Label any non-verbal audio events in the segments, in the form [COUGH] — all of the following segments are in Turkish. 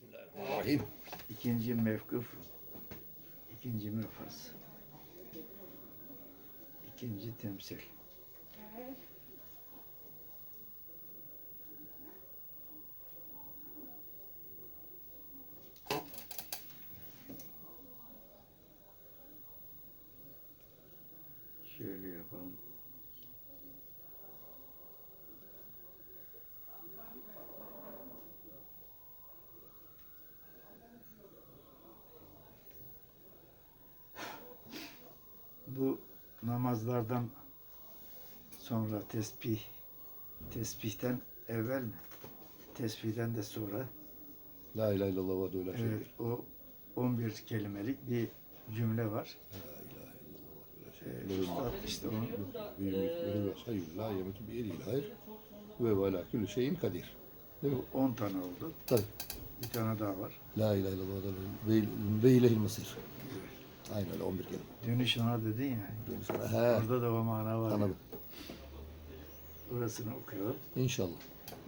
Bismillahirrahmanirrahim. İkinci mevkuf, ikinci mefas. İkinci temsil. Namazlardan sonra tesbih, tesbihten evvel mi? Tesbihten de sonra. La ilahe illallah ve şerike. Evet, o 11 kelimelik bir cümle var. La ilahe illallah ve şerike. Üstad işte onu hayyul la yemutu bi yedil hayr ve ve la külü şeyin kadir. Değil mi? bu 10 tane oldu. Tabii. Bir tane daha var. La ilahe illallah ve, ve ilehil masir. Aynen öyle 11 kelime. Dönüş ona dedin ya. Diyorum sana. He. Orada da o mana var. Anladım. Orasını okuyalım. İnşallah.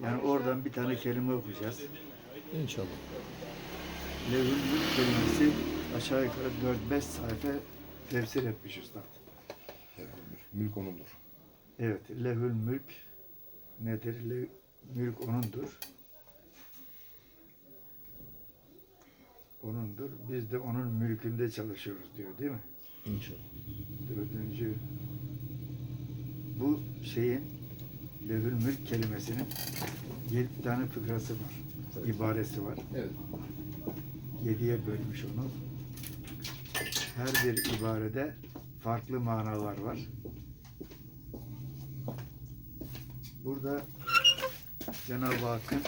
Yani oradan bir tane kelime okuyacağız. İnşallah. Levhül Mülk kelimesi aşağı yukarı 4-5 sayfa tefsir etmiş Üstad. Evet, Mülk onundur. Evet, lehül mülk nedir? Le, mülk onundur. Onundur. Biz de onun mülkünde çalışıyoruz diyor değil mi? İnşallah. Dördüncü bu şeyin lehül mülk kelimesinin yedi tane fıkrası var. ibaresi var. Evet. Yediye bölmüş onu. Her bir ibarede farklı manalar var. Burada Cenab-ı Hakk'ın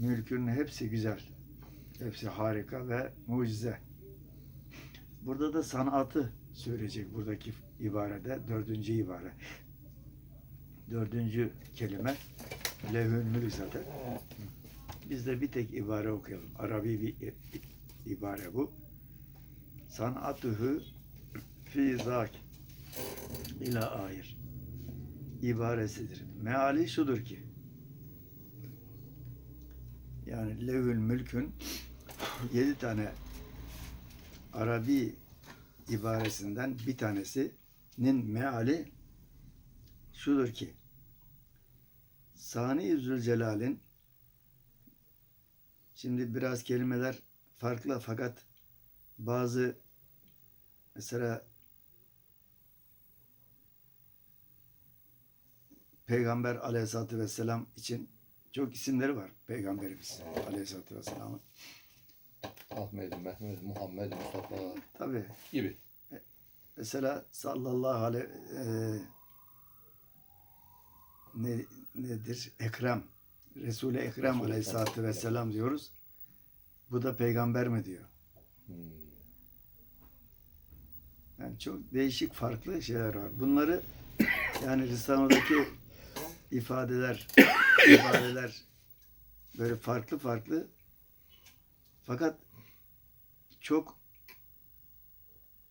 mülkünün hepsi güzel. Hepsi harika ve mucize. Burada da sanatı söyleyecek buradaki ibarede. Dördüncü ibare. Dördüncü kelime levhül mülk zaten. Biz de bir tek ibare okuyalım. Arabi bir ibare bu. Sanatuhu fi zak ila ayir. İbaresidir. Meali şudur ki yani levhül mülkün yedi tane Arabi ibaresinden bir tanesinin meali şudur ki Sani Zülcelal'in Şimdi biraz kelimeler farklı fakat bazı mesela Peygamber aleyhissalatü vesselam için çok isimleri var Peygamberimiz aleyhissalatü vesselamın. Ahmet, Mehmet, Muhammed, Mustafa Tabi gibi. mesela sallallahu aleyhi e, ne, nedir? Ekrem. Resul-i Ekrem Resul-i aleyhissalatü vesselam diyoruz. Bu da peygamber mi diyor. Hmm. Yani çok değişik farklı şeyler var. Bunları yani Risale'deki ifadeler, ifadeler böyle farklı farklı fakat çok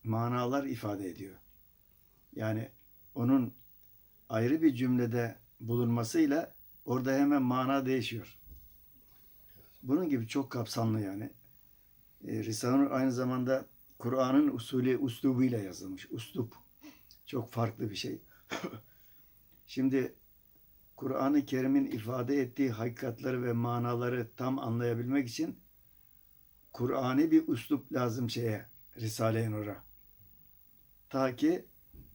manalar ifade ediyor. Yani onun ayrı bir cümlede bulunmasıyla orada hemen mana değişiyor. Bunun gibi çok kapsamlı yani. E, Risale-i aynı zamanda Kur'an'ın usulü, uslubuyla yazılmış. Uslup. Çok farklı bir şey. [LAUGHS] Şimdi Kur'an-ı Kerim'in ifade ettiği hakikatleri ve manaları tam anlayabilmek için Kur'an'ı bir uslup lazım şeye, Risale-i Nur'a. Ta ki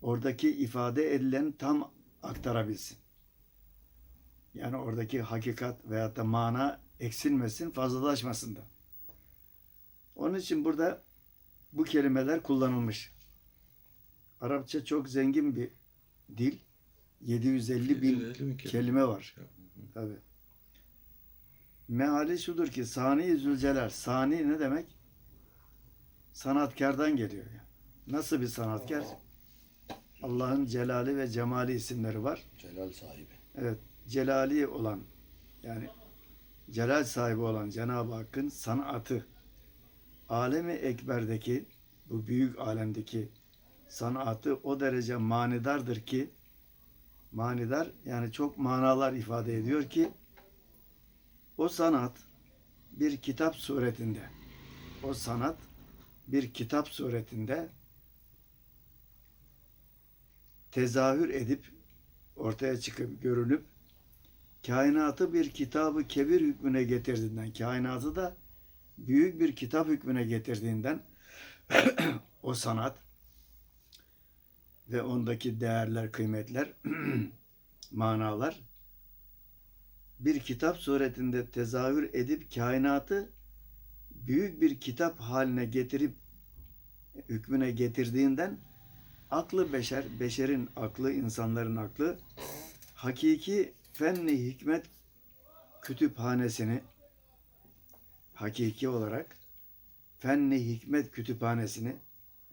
oradaki ifade edilen tam aktarabilsin. Yani oradaki hakikat veyahut da mana eksilmesin, fazlalaşmasın da. Onun için burada bu kelimeler kullanılmış. Arapça çok zengin bir dil. 750 bin 750 bin kelime. var. Tabi. Meali şudur ki Sani Zülcelal. Sani ne demek? Sanatkardan geliyor. Nasıl bir sanatkar? Allah'ın celali ve cemali isimleri var. Celal sahibi. Evet, celali olan yani celal sahibi olan Cenab-ı Hakk'ın sanatı alemi ekberdeki bu büyük alemdeki sanatı o derece manidardır ki manidar yani çok manalar ifade ediyor ki O sanat bir kitap suretinde. O sanat bir kitap suretinde tezahür edip ortaya çıkıp görünüp kainatı bir kitabı kebir hükmüne getirdiğinden kainatı da büyük bir kitap hükmüne getirdiğinden [CLEARS THROAT] o sanat ve ondaki değerler, kıymetler, [CLEARS THROAT] manalar bir kitap suretinde tezahür edip kainatı büyük bir kitap haline getirip hükmüne getirdiğinden aklı beşer, beşerin aklı, insanların aklı hakiki fenni hikmet kütüphanesini hakiki olarak fenni hikmet kütüphanesini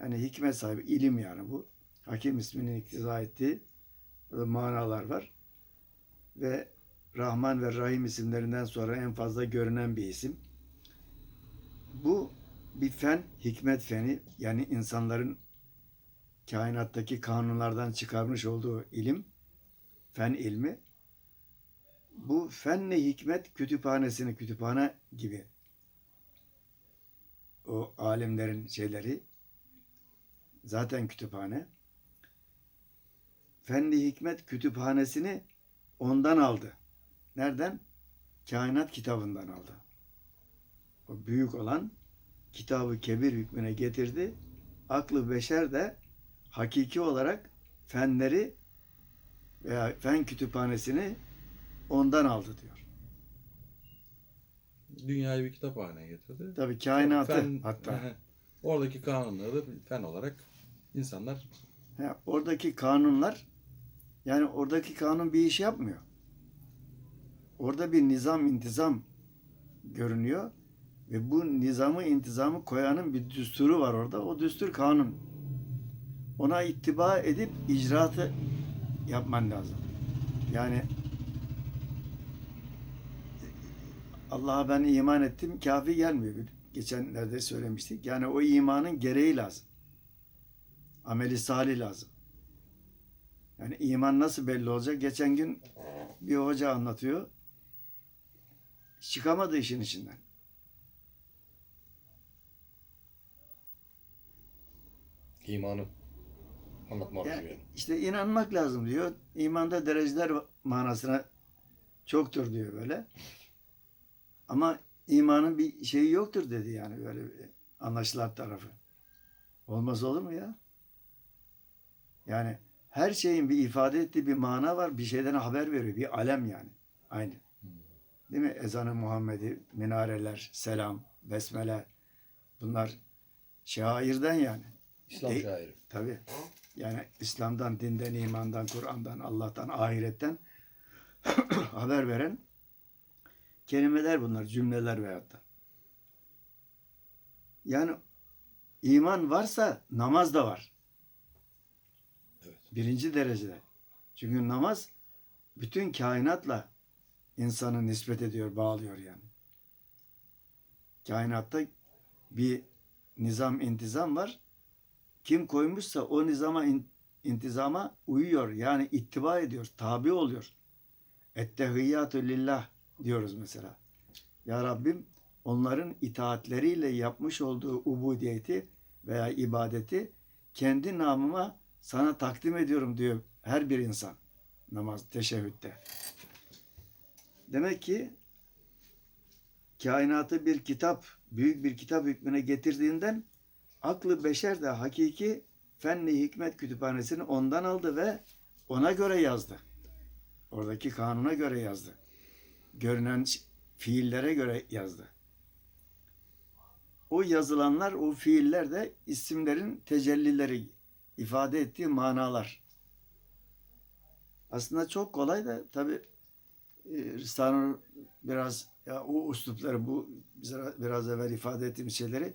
yani hikmet sahibi ilim yani bu. Hakim isminin iktiza ettiği manalar var. Ve Rahman ve Rahim isimlerinden sonra en fazla görünen bir isim. Bu bir fen, hikmet feni yani insanların kainattaki kanunlardan çıkarmış olduğu ilim, fen ilmi. Bu fenle hikmet kütüphanesini, kütüphane gibi o alimlerin şeyleri zaten kütüphane. Fenli Hikmet kütüphanesini ondan aldı. Nereden? Kainat kitabından aldı. O büyük olan kitabı kebir hükmüne getirdi. Aklı beşer de hakiki olarak fenleri veya fen kütüphanesini ondan aldı diyor. Dünyayı bir kitap haline getirdi. Tabii kainatı Fen- hatta. Oradaki kanunları fen olarak insanlar Ha, oradaki kanunlar yani oradaki kanun bir iş yapmıyor. Orada bir nizam intizam görünüyor ve bu nizamı intizamı koyanın bir düsturu var orada. O düstur kanun. Ona ittiba edip icraatı yapman lazım. Yani Allah'a ben iman ettim kafi gelmiyor. Geçenlerde söylemiştik. Yani o imanın gereği lazım. Ameli salih lazım. Yani iman nasıl belli olacak? Geçen gün bir hoca anlatıyor. Çıkamadı işin içinden. İmanı anlatmak Yani yani. işte inanmak lazım diyor. İmanda dereceler manasına çoktur diyor böyle. Ama imanın bir şeyi yoktur dedi yani böyle anlaşılan tarafı. Olmaz olur mu ya? Yani her şeyin bir ifade ettiği bir mana var. Bir şeyden haber veriyor. Bir alem yani. Aynı. Değil mi? Ezanı Muhammed'i, minareler, selam, besmele. Bunlar şairden yani. İslam De- şairi. Tabii. Yani İslam'dan, dinden, imandan, Kur'an'dan, Allah'tan, ahiretten [CLEARS THROAT] haber veren kelimeler bunlar, cümleler veyahut da. Yani iman varsa namaz da var. Evet. Birinci derecede. Çünkü namaz bütün kainatla insanı nispet ediyor, bağlıyor yani. Kainatta bir nizam, intizam var. Kim koymuşsa o nizama, in- intizama uyuyor. Yani ittiba ediyor, tabi oluyor. Ettehiyyatü lillah diyoruz mesela. Ya Rabbim onların itaatleriyle yapmış olduğu ubudiyeti veya ibadeti kendi namıma sana takdim ediyorum diyor her bir insan namaz, teşehhütte. Demek ki kainatı bir kitap, büyük bir kitap hükmüne getirdiğinden aklı beşer de hakiki fenli hikmet kütüphanesini ondan aldı ve ona göre yazdı. Oradaki kanuna göre yazdı. Görünen fiillere göre yazdı. O yazılanlar, o fiiller de isimlerin tecellileri, ifade ettiği manalar. Aslında çok kolay da tabi Risale'nin biraz ya o üslupları bu biraz evvel ifade ettiğim şeyleri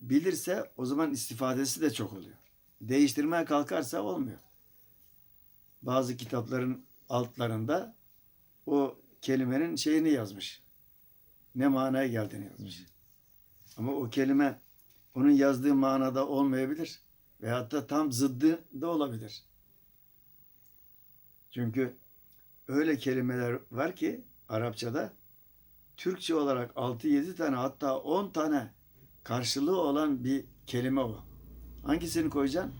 bilirse o zaman istifadesi de çok oluyor. Değiştirmeye kalkarsa olmuyor. Bazı kitapların altlarında o kelimenin şeyini yazmış. Ne manaya geldiğini yazmış. Ama o kelime onun yazdığı manada olmayabilir. Veyahut da tam zıddı da olabilir. Çünkü öyle kelimeler var ki Arapçada. Türkçe olarak 6-7 tane hatta 10 tane karşılığı olan bir kelime o. Hangisini koyacaksın?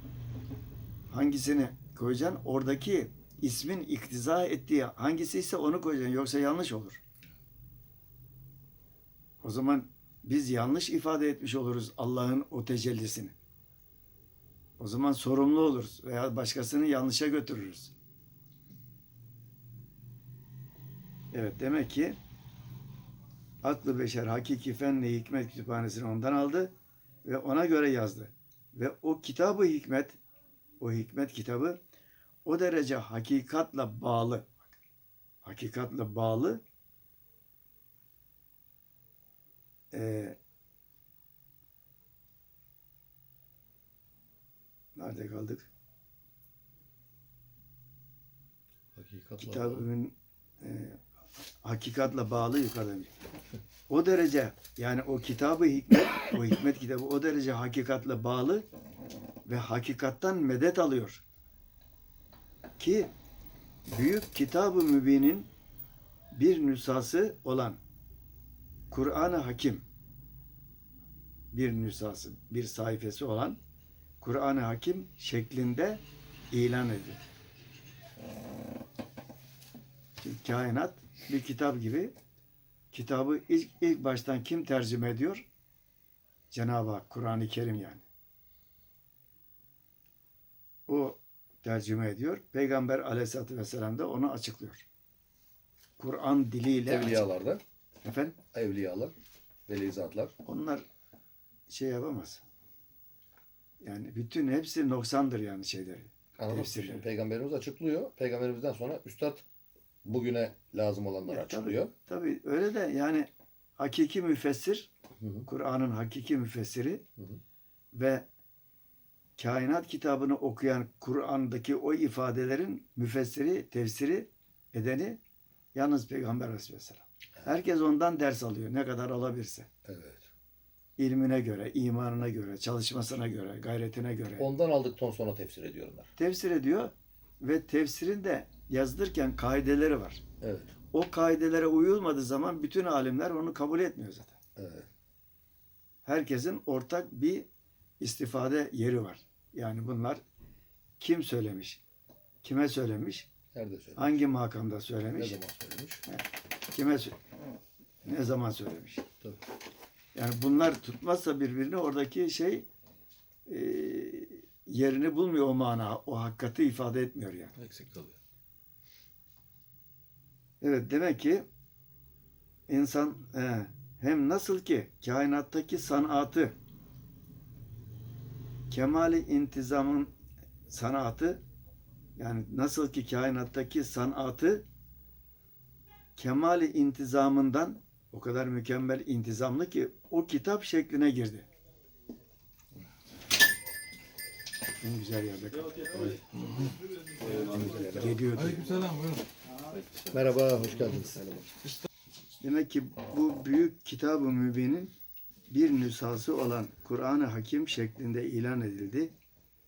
Hangisini koyacaksın? Oradaki ismin iktiza ettiği hangisi ise onu koyacaksın. Yoksa yanlış olur. O zaman biz yanlış ifade etmiş oluruz Allah'ın o tecellisini. O zaman sorumlu oluruz veya başkasını yanlışa götürürüz. Evet demek ki aklı beşer hakiki fen ve hikmet kütüphanesini ondan aldı ve ona göre yazdı. Ve o kitabı hikmet, o hikmet kitabı o derece hakikatla bağlı. Hakikatla bağlı. Ee, nerede kaldık? Hakikatla kitabın e, hakikatla bağlı yukarıda. O derece yani o kitabı hikmet, o hikmet kitabı o derece hakikatla bağlı ve hakikattan medet alıyor. Ki büyük kitabı mübinin bir nüshası olan Kur'an-ı Hakim bir nüshası, bir sayfası olan Kur'an-ı Hakim şeklinde ilan edilir. Şimdi kainat bir kitap gibi. Kitabı ilk, ilk baştan kim tercüme ediyor? Cenab-ı Hak, Kur'an-ı Kerim yani. O tercüme ediyor. Peygamber aleyhissalatü vesselam da onu açıklıyor. Kur'an diliyle açıklıyor. Evliyalarda, Efendim? evliyalar, veli zatlar. Onlar şey yapamaz. Yani bütün hepsi noksandır yani şeyleri. Tefsirleri. Şimdi Peygamberimiz açıklıyor. Peygamberimizden sonra Üstad bugüne lazım olanları Ya açıklıyor. Tabii öyle de yani hakiki müfessir. Kur'an'ın hakiki müfessiri Hı hı. ve kainat kitabını okuyan Kur'an'daki o ifadelerin müfessiri, tefsiri edeni yalnız Peygamber Aleyhisselam. Herkes ondan ders alıyor ne kadar alabilirse. Evet. İlmine göre, imanına göre, çalışmasına göre, gayretine göre. Ondan aldıktan sonra tefsir ediyorlar. Tefsir ediyor ve tefsirin de yazdırırken kaideleri var. Evet. O kaidelere uyulmadığı zaman bütün alimler onu kabul etmiyor zaten. Evet. herkesin ortak bir istifade yeri var. Yani bunlar kim söylemiş, kime söylemiş, Nerede söylemiş? hangi makamda Ne söylemiş, zaman söylemiş? kime sö- ne zaman söylemiş. Tabii. Yani bunlar tutmazsa birbirini oradaki şey e, yerini bulmuyor o mana, o hakikati ifade etmiyor yani. Eksik kalıyor. Evet demek ki insan he, hem nasıl ki kainattaki sanatı kemali intizamın sanatı yani nasıl ki kainattaki sanatı kemali intizamından o kadar mükemmel intizamlı ki o kitap şekline girdi. En güzel yerde kaldı. Geliyordu. Aleykümselam buyurun. Merhaba, hoş geldiniz. Demek ki bu büyük kitab-ı mübinin bir nüshası olan Kur'an-ı Hakim şeklinde ilan edildi.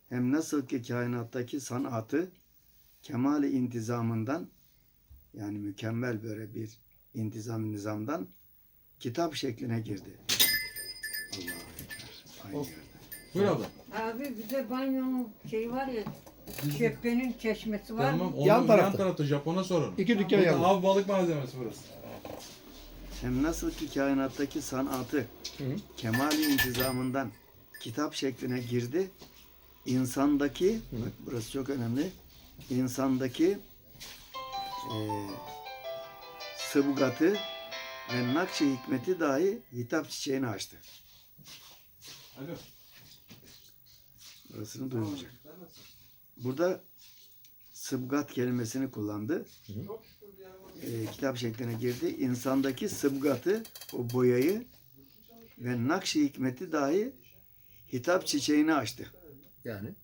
Hem nasıl ki kainattaki sanatı kemali intizamından yani mükemmel böyle bir intizam nizamdan kitap şekline girdi. Allahu Ekber. Aynı yerde. Buyur abla. Abi bize banyonun şey var ya, şefbenin çeşmesi var Tamam mı? onun Yan yan tarafta. tarafta. Japon'a sorun. İki dükkan Burada yandı. av balık malzemesi burası. Hem nasıl ki kainattaki sanatı Hı kemali intizamından kitap şekline girdi. insandaki, bak burası çok önemli, insandaki e, sıbgatı ve nakşi hikmeti dahi hitap çiçeğini açtı. Alo. Burasını duymayacak. Burada sıbgat kelimesini kullandı. E, kitap şekline girdi. İnsandaki sıbgatı, o boyayı ve nakşi hikmeti dahi hitap çiçeğini açtı. Yani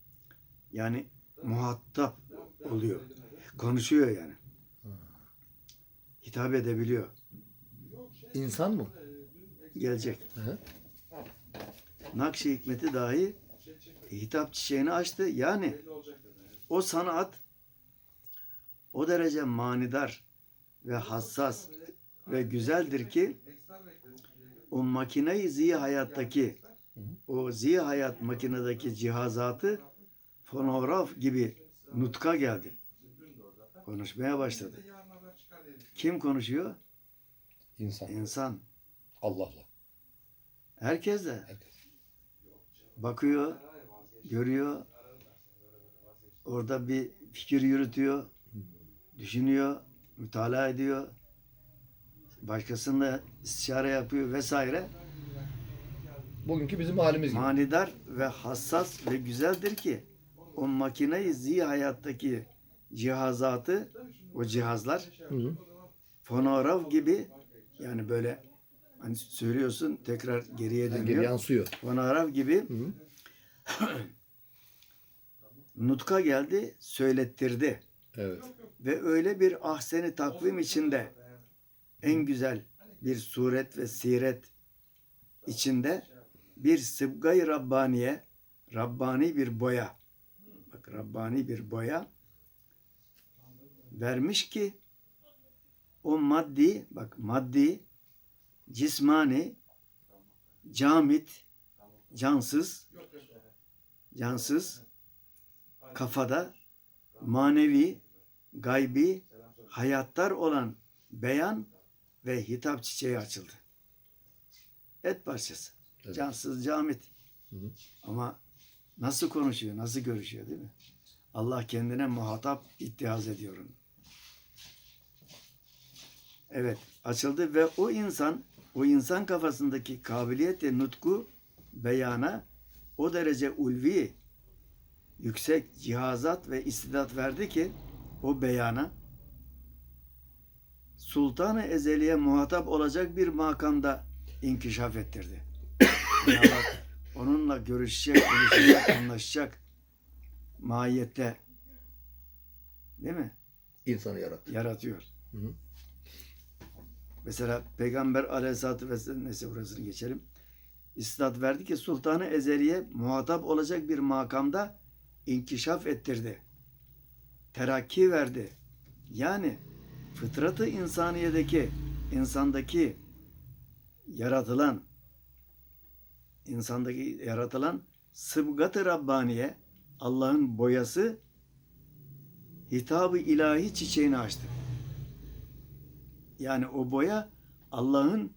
Yani muhatap oluyor. Konuşuyor yani. Hitap edebiliyor. insan mı? Gelecek. Hı hı. Nakşi hikmeti dahi hitap çiçeğini açtı. Yani o sanat o derece manidar ve hassas ve güzeldir ki o makineyi zihi hayattaki o zihi hayat makinedeki cihazatı fonograf gibi nutka geldi. Konuşmaya başladı. Kim konuşuyor? İnsan. İnsan. Allah'la. Herkes de. Herkes. bakıyor, görüyor. Orada bir fikir yürütüyor, düşünüyor, mütalaa ediyor. Başkasında istişare yapıyor vesaire. Bugünkü bizim halimiz gibi. Manidar ve hassas ve güzeldir ki o makineyi zihi hayattaki cihazatı, o cihazlar Hı hı. fonograf gibi yani böyle hani söylüyorsun tekrar geriye Yani geri dönüyor. yansıyor. Fonograf gibi Hı hı. [CLEARS THROAT] nutka geldi, söylettirdi. Evet. Ve öyle bir ahseni takvim içinde en güzel bir suret ve siret içinde bir sıbgayı Rabbaniye, Rabbani bir boya, bak Rabbani bir boya vermiş ki o maddi, bak maddi, cismani, camit, cansız, cansız, kafada manevi, gaybi, hayatlar olan beyan ve hitap çiçeği açıldı. Et parçası. Evet. Cansız camit. Hı hı. Ama nasıl konuşuyor, nasıl görüşüyor değil mi? Allah kendine muhatap ittihaz ediyor onu. Evet, açıldı ve o insan, o insan kafasındaki kabiliyet ve nutku beyana o derece ulvi, yüksek cihazat ve istidat verdi ki o beyana Sultanı Ezeli'ye muhatap olacak bir makamda inkişaf ettirdi. [COUGHS] Hak onunla görüşecek, konuşacak, anlaşacak mahiyette değil mi? İnsanı yarattı. Yaratıyor. Hı hı. Mesela Peygamber Aleyhisselatü Vesselam neyse burasını geçelim. İstat verdi ki Sultanı Ezeli'ye muhatap olacak bir makamda inkişaf ettirdi. Terakki verdi. Yani fıtratı insaniyedeki, insandaki yaratılan, insandaki yaratılan sıbgat-ı Rabbaniye, Allah'ın boyası hitabı ilahi çiçeğini açtı. Yani o boya Allah'ın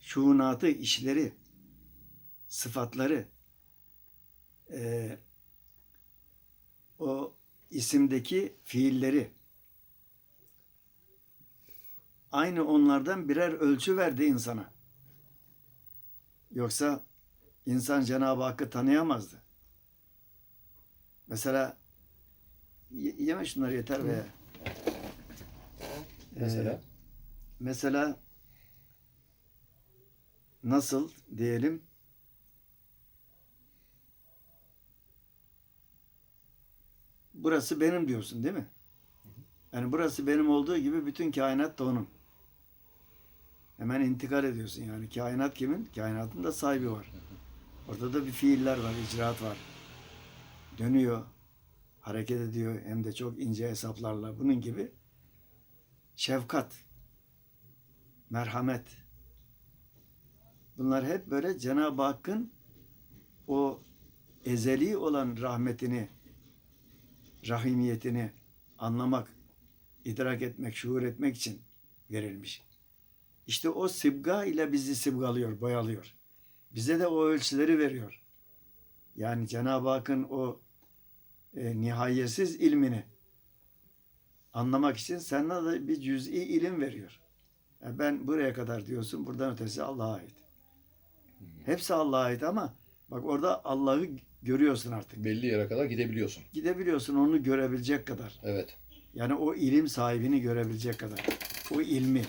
şuunatı, işleri, sıfatları, eee, o isimdeki fiilleri aynı onlardan birer ölçü verdi insana. Yoksa insan Cenab-ı Hakk'ı tanıyamazdı. Mesela ye- yeme şunları yeter be. Mesela Ee, mesela nasıl diyelim burası benim diyorsun değil mi? Yani burası benim olduğu gibi bütün kainat da onun. Hemen intikal ediyorsun yani. Kainat kimin? Kainatın da sahibi var. Ortada bir fiiller var, icraat var. Dönüyor, hareket ediyor hem de çok ince hesaplarla. Bunun gibi şefkat, merhamet. Bunlar hep böyle Cenab-ı Hakk'ın o ezeli olan rahmetini, rahimiyetini anlamak, idrak etmek, şuur etmek için verilmiş. İşte o sibga ile bizi sibgalıyor, boyalıyor. Bize de o ölçüleri veriyor. Yani Cenab-ı Hakk'ın o e, nihayetsiz ilmini anlamak için sana da bir cüz'i ilim veriyor. Yani ben buraya kadar diyorsun, buradan ötesi Allah'a ait. Hepsi Allah'a ait ama bak orada Allah'ı görüyorsun artık. belli yere kadar gidebiliyorsun. Gidebiliyorsun onu görebilecek kadar. Evet. Yani o ilim sahibini görebilecek kadar. O ilmi.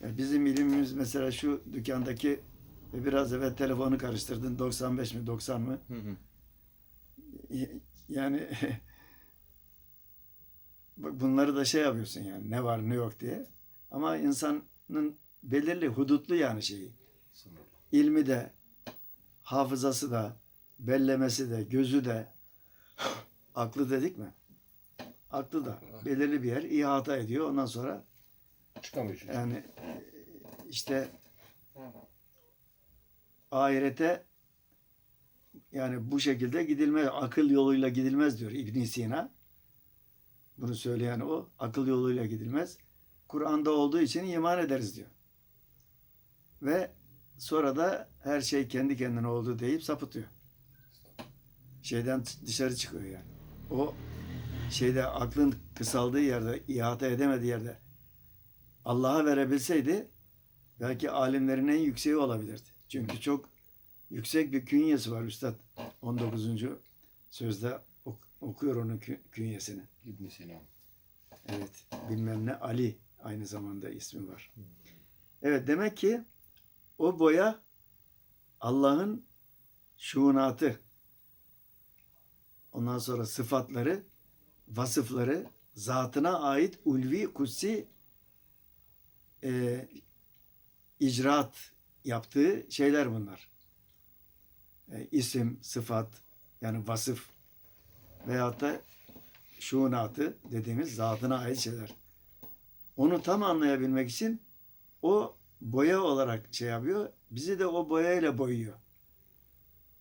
Yani bizim ilimimiz mesela şu dükkandaki ve biraz evvel telefonu karıştırdın 95 mi 90 mı? Hı hı. Yani [LAUGHS] bak bunları da şey yapıyorsun yani ne var ne yok diye. Ama insanın belirli hudutlu yani şeyi. Sınırlı. ilmi de, hafızası da, bellemesi de, gözü de, [GASPS] aklı dedik mi? Aklı da belirli bir yer ihata ediyor. Ondan sonra Çıkamıyor çünkü. Yani işte ahirete yani bu şekilde gidilmez. Akıl yoluyla gidilmez diyor İbn Sina. Bunu söyleyen o. Akıl yoluyla gidilmez. Kur'an'da olduğu için iman ederiz diyor. Ve sonra da her şey kendi kendine oldu deyip sapıtıyor. Şeyden dışarı çıkıyor yani. O şeyde aklın kısaldığı yerde, ihata edemediği yerde Allah'a verebilseydi belki alimlerin en yükseği olabilirdi. Çünkü çok yüksek bir künyesi var Üstad. 19. sözde ok- okuyor onun kü- künyesini. İbn Sina. Evet. Bilmem ne Ali aynı zamanda ismi var. Evet demek ki o boya Allah'ın şuunatı. Ondan sonra sıfatları, vasıfları, zatına ait ulvi, kutsi e, icraat yaptığı şeyler bunlar. E, isim, sıfat, yani vasıf veyahut da şuunatı dediğimiz zatına ait şeyler. Onu tam anlayabilmek için o boya olarak şey yapıyor. Bizi de o boyayla boyuyor.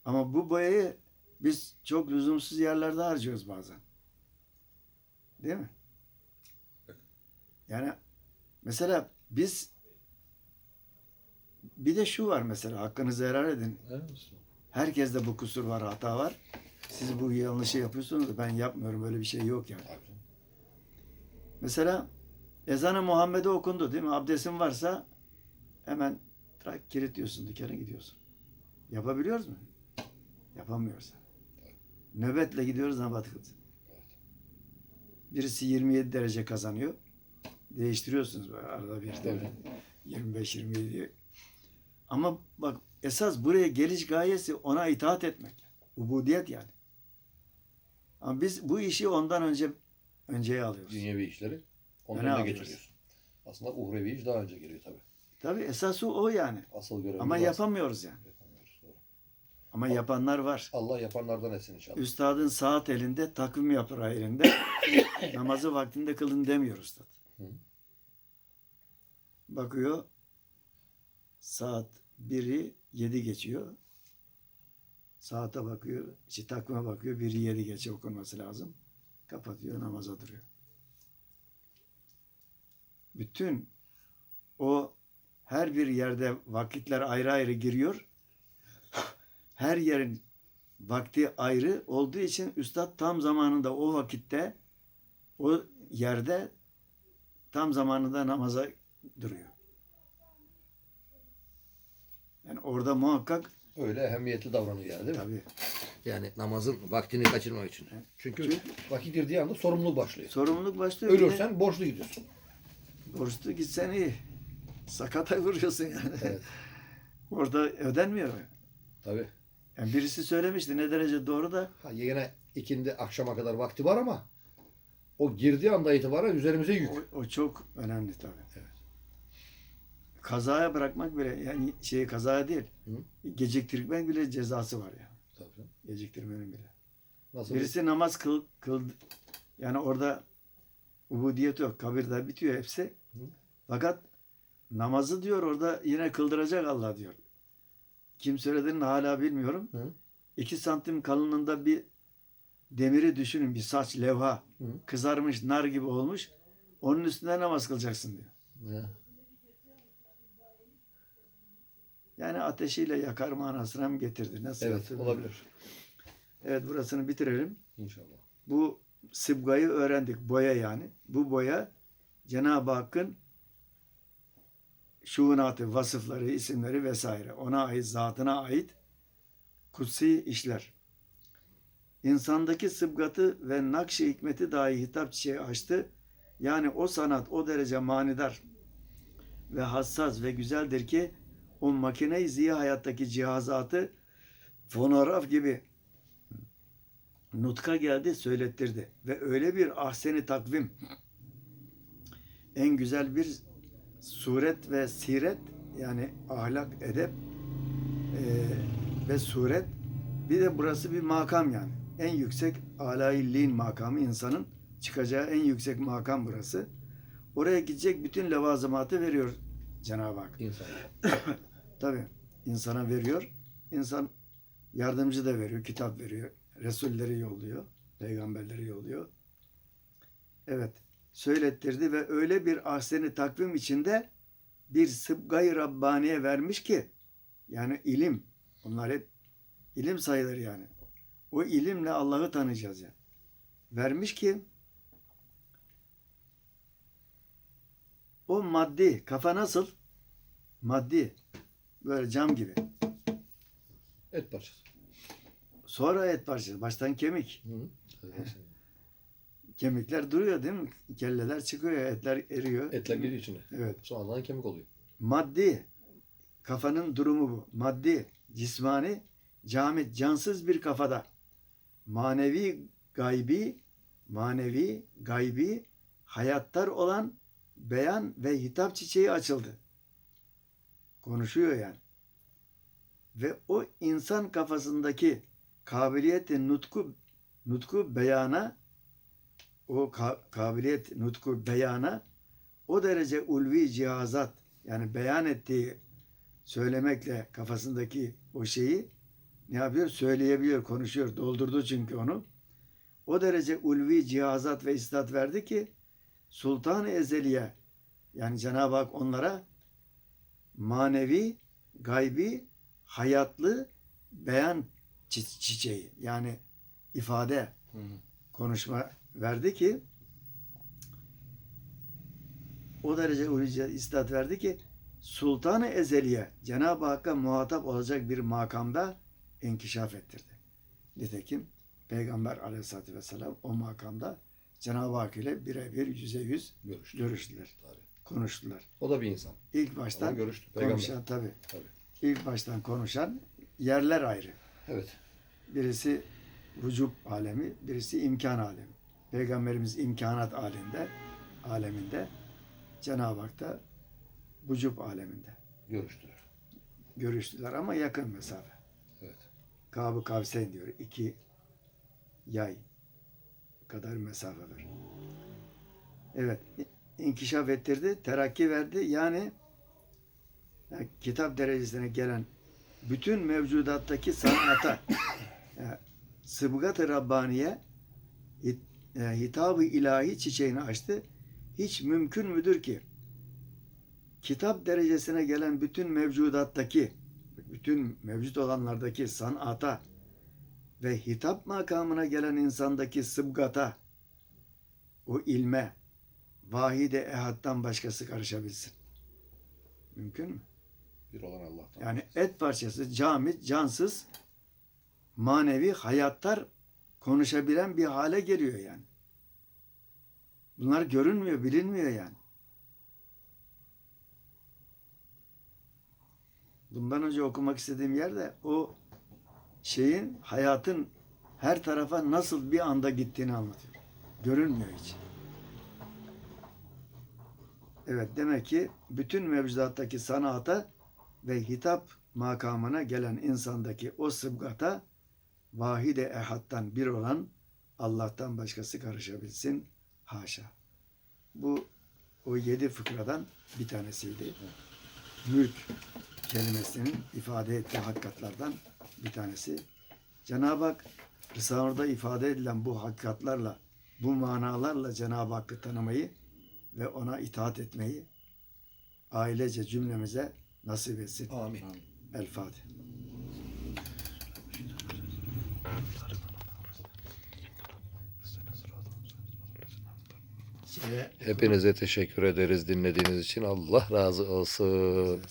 Ama bu boyayı biz çok lüzumsuz yerlerde harcıyoruz bazen. Değil mi? Yani mesela biz bir de şu var mesela hakkınızı helal edin. Evet. Herkeste bu kusur var, hata var. Siz bu yanlışı yapıyorsunuz da ben yapmıyorum. Böyle bir şey yok yani. Mesela ezanı Muhammed'e okundu değil mi? Abdestin varsa hemen kilitliyorsun, dükkana gidiyorsun. Yapabiliyoruz mu? Yapamıyoruz. Nöbetle gidiyoruz nöbet kılıyoruz. Birisi 27 derece kazanıyor. Değiştiriyorsunuz böyle arada bir de. 25-27. Ama bak esas buraya geliş gayesi ona itaat etmek. Ubudiyet yani. Ama biz bu işi ondan önce önceye alıyoruz. Dünyevi işleri ondan da alıyoruz. geçiriyorsun. Aslında uhrevi iş daha önce geliyor tabii. Tabii esası o yani. Asıl görevimiz Ama yapamıyoruz yani. Ama yapanlar var. Allah yapanlardan etsin inşallah. Üstadın saat elinde, takvim yaprağı elinde. [COUGHS] namazı vaktinde kılın demiyor üstad. Hı. Bakıyor. Saat biri yedi geçiyor. Saate bakıyor. işte takvime bakıyor. Biri yedi geçe okunması lazım. Kapatıyor namaza duruyor. Bütün o her bir yerde vakitler ayrı ayrı giriyor. Her yerin vakti ayrı olduğu için üstad tam zamanında o vakitte o yerde tam zamanında namaza duruyor. Yani orada muhakkak Öyle ehemmiyetli davranıyor yani değil mi? tabii Yani namazın vaktini kaçırmak için. Çünkü, Çünkü- vakit girdiği anda sorumluluk başlıyor. sorumluluk başlıyor. Ölürsen borçlu gidiyorsun. Borçlu gitsen iyi. Sakata vuruyorsun yani. Evet. [LAUGHS] Orada ödenmiyor. Tabii. Yani birisi söylemişti ne derece doğru da Ha, yine ikindi akşama kadar vakti var ama o girdiği anda itibaren üzerimize yük. o, o çok önemli tabii. Evet. Kazaya bırakmak bile yani şey kazaya değil. Hı. Geciktirmek bile cezası var yani. Tabii. Geciktirmenin bile. Nasıl? Birisi namaz kıl, kıl yani orada ubudiyet yok. Kabirde bitiyor hepsi. Hı. Fakat namazı diyor orada yine kıldıracak Allah diyor. Kim söylediğini hala bilmiyorum. Hı. İki santim kalınlığında bir demiri düşünün. Bir saç levha. Hı. Kızarmış nar gibi olmuş. Onun üstünde namaz kılacaksın diyor. Ya. Yani ateşiyle yakar manasına mı getirdi? Nasıl Evet yaptı olabilir. Evet burasını bitirelim. İnşallah. Bu sıbgayı öğrendik. Boya yani. Bu boya Cenab-ı Hakk'ın şuunatı, vasıfları, isimleri vesaire. Ona ait, zatına ait kutsi işler. İnsandaki sıbgatı ve nakş-ı hikmeti dahi hitap çiçeği açtı. Yani o sanat o derece manidar ve hassas ve güzeldir ki o makine-i ziya hayattaki cihazatı fonograf gibi nutka geldi söylettirdi. Ve öyle bir ahseni takvim en güzel bir suret ve siret yani ahlak, edep eee, ve suret bir de burası bir makam yani. En yüksek alayilliğin makamı insanın çıkacağı en yüksek makam burası. Oraya gidecek bütün levazımatı veriyor Cenab-ı Hak. İnsan. [COUGHS] Tabi insana veriyor. İnsan yardımcı da veriyor, kitap veriyor. Resulleri yolluyor, peygamberleri yolluyor. Evet, söylettirdi ve öyle bir ahseni takvim içinde bir sıbgayı Rabbaniye vermiş ki yani ilim, bunlar hep ilim sayılır yani. O ilimle Allah'ı tanıyacağız yani. Vermiş ki o maddi, kafa nasıl? Maddi, böyle cam gibi. Et parçası. Sonra et parçası, baştan kemik. Hı. Evet. Kemikler duruyor değil mi? Kelleler çıkıyor, etler eriyor. Etler giriyor içine. Evet. Sonradan kemik oluyor. Maddi, kafanın durumu bu. Maddi, cismani, camit, cansız bir kafada. Manevi, gaybi, manevi, gaybi, hayattar olan beyan ve hitap çiçeği açıldı. Konuşuyor yani. Ve o insan kafasındaki kabiliyeti nutku nutku beyana o ka- kabiliyet nutku beyana o derece ulvi cihazat yani beyan ettiği söylemekle kafasındaki o şeyi ne yapıyor? Söyleyebiliyor, konuşuyor. Doldurdu çünkü onu. O derece ulvi cihazat ve istat verdi ki Sultan-ı Ezeliye yani Cenab-ı Hak onlara manevi, gaybi, hayatlı beyan çi- çiçeği yani ifade konuşma verdi ki o derece uluca istat verdi ki Sultanı Ezeliye Cenab-ı Hakk'a muhatap olacak bir makamda inkişaf ettirdi. Nitekim Peygamber aleyhissalatü vesselam o makamda Cenab-ı Hak ile birebir yüze yüz Görüştü. görüştüler, Tabii. konuştular. O da bir insan. İlk Ama baştan görüştü. Peygamber. konuşan tabi. İlk baştan konuşan yerler ayrı. Evet. Birisi vücub alemi, birisi imkan alemi. Peygamberimiz imkanat aleminde, aleminde, Cenab-ı Hak da vücub aleminde. Görüştüler. Görüştüler ama yakın mesafe. Evet. Kabı Kavseyn diyor. iki yay kadar mesafe var. Evet. inkişaf ettirdi, terakki verdi. Yani, yani kitap derecesine gelen bütün mevcudattaki sanata [COUGHS] yani sıbgat-ı Rabbaniye e, hitabı ilahi çiçeğini açtı. Hiç mümkün müdür ki kitap derecesine gelen bütün mevcudattaki bütün mevcut olanlardaki sanata ve hitap makamına gelen insandaki sıbgata o ilme vahide ehaddan başkası karışabilsin. Mümkün mü? Bir olan Allah'tan. Yani et parçası camit, cansız, manevi hayatlar konuşabilen bir hale geliyor yani. Bunlar görünmüyor, bilinmiyor yani. Bundan önce okumak istediğim yerde o şeyin, hayatın her tarafa nasıl bir anda gittiğini anlatıyor. Görünmüyor hiç. Evet demek ki bütün mevcudattaki sanata ve hitap makamına gelen insandaki o sıbgata vahide ehaddan bir olan Allah'tan başkası karışabilsin. Haşa. Bu o yedi fıkradan bir tanesiydi. Mülk kelimesinin ifade ettiği hakikatlardan bir tanesi. Cenab-ı Hak Risale'de ifade edilen bu hakikatlarla, bu manalarla Cenab-ı Hakk'ı tanımayı ve ona itaat etmeyi ailece cümlemize nasip etsin. Amin. El Fatiha. Hepinize teşekkür ederiz dinlediğiniz için. Allah razı olsun.